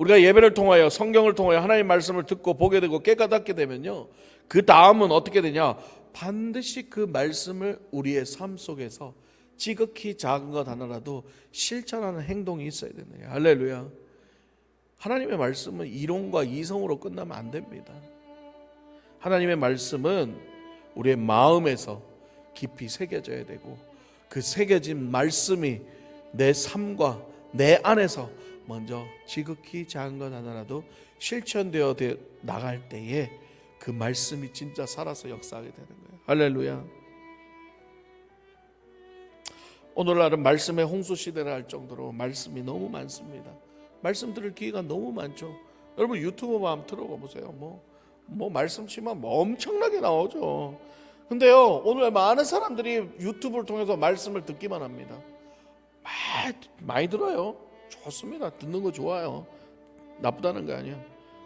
우리가 예배를 통하여 성경을 통하여 하나님 말씀을 듣고 보게 되고 깨닫게 되면요. 그 다음은 어떻게 되냐? 반드시 그 말씀을 우리의 삶 속에서 지극히 작은 것 하나라도 실천하는 행동이 있어야 되는 거예요. 할렐루야. 하나님의 말씀은 이론과 이성으로 끝나면 안 됩니다. 하나님의 말씀은 우리의 마음에서 깊이 새겨져야 되고 그 새겨진 말씀이 내 삶과 내 안에서 먼저 지극히 작은 것 하나라도 실천되어 되- 나갈 때에 그 말씀이 진짜 살아서 역사하게 되는 거예요. 할렐루야. 오늘날은 말씀의 홍수 시대라 할 정도로 말씀이 너무 많습니다. 말씀 들을 기회가 너무 많죠. 여러분 유튜브만 한번 들어봐 보세요. 뭐, 뭐 말씀 치면 뭐 엄청나게 나오죠. 근데요, 오늘 많은 사람들이 유튜브를 통해서 말씀을 듣기만 합니다. 많이, 많이 들어요. 좋습니다. 듣는 거 좋아요. 나쁘다는 거 아니야.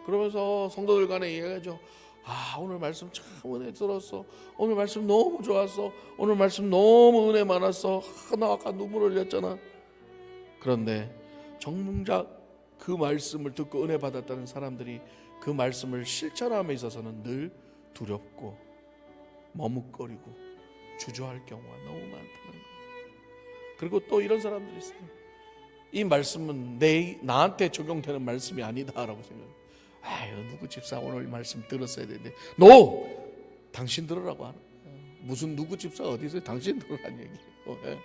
그러면서 성도들 간에 이야기하죠. 아, 오늘 말씀 참 은혜 들었어. 오늘 말씀 너무 좋았어. 오늘 말씀 너무 은혜 많았어. 아, 나 아까 눈물 흘렸잖아. 그런데 정작 그 말씀을 듣고 은혜 받았다는 사람들이 그 말씀을 실천함에 있어서는 늘 두렵고 머뭇거리고 주저할 경우가 너무 많다는 거예요. 그리고 또 이런 사람들이 있어요. 이 말씀은 내 나한테 적용되는 말씀이 아니다라고 생각. 아유 누구 집사 오늘 이 말씀 들었어야 되는데, 노 당신 들으라고 하는. 무슨 누구 집사 어디 있어요? 당신 들으라는 얘기예요. 예.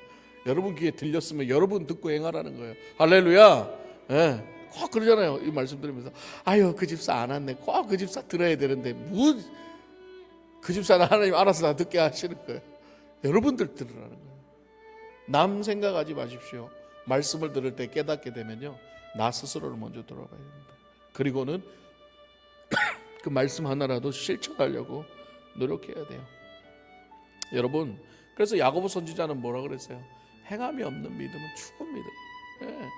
여러분 귀에 들렸으면 여러분 듣고 행하라는 거예요. 할렐루야. 예. 꼭 그러잖아요. 이 말씀 들으면서 아유 그 집사 안 왔네. 꼭 그 집사 들어야 되는데 뭐그 집사는 하나님 알아서 다 듣게 하시는 거예요. 여러분들 들으라는 거예요. 남 생각하지 마십시오. 말씀을 들을 때 깨닫게 되면요. 나 스스로를 먼저 돌아봐야 됩니다. 그리고는 그 말씀 하나라도 실천하려고 노력해야 돼요. 여러분, 그래서 야고보 선지자는 뭐라 그랬어요? 행함이 없는 믿음은 죽은 믿음. 예.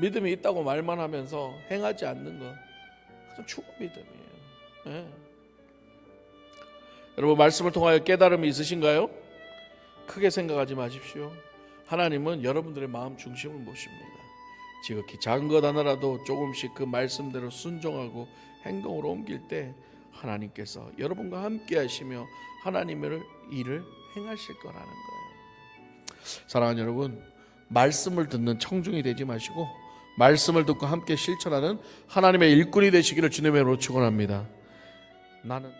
믿음이 있다고 말만 하면서 행하지 않는 거, 그건 죽은 믿음이에요. 예. 여러분 말씀을 통하여 깨달음이 있으신가요? 크게 생각하지 마십시오. 하나님은 여러분들의 마음 중심을 보십니다. 지극히 작은 것 하나라도 조금씩 그 말씀대로 순종하고 행동으로 옮길 때 하나님께서 여러분과 함께 하시며 하나님의 일을 행하실 거라는 거예요. 사랑하는 여러분, 말씀을 듣는 청중이 되지 마시고 말씀을 듣고 함께 실천하는 하나님의 일꾼이 되시기를 주님의 이름으로 축원합니다. 나는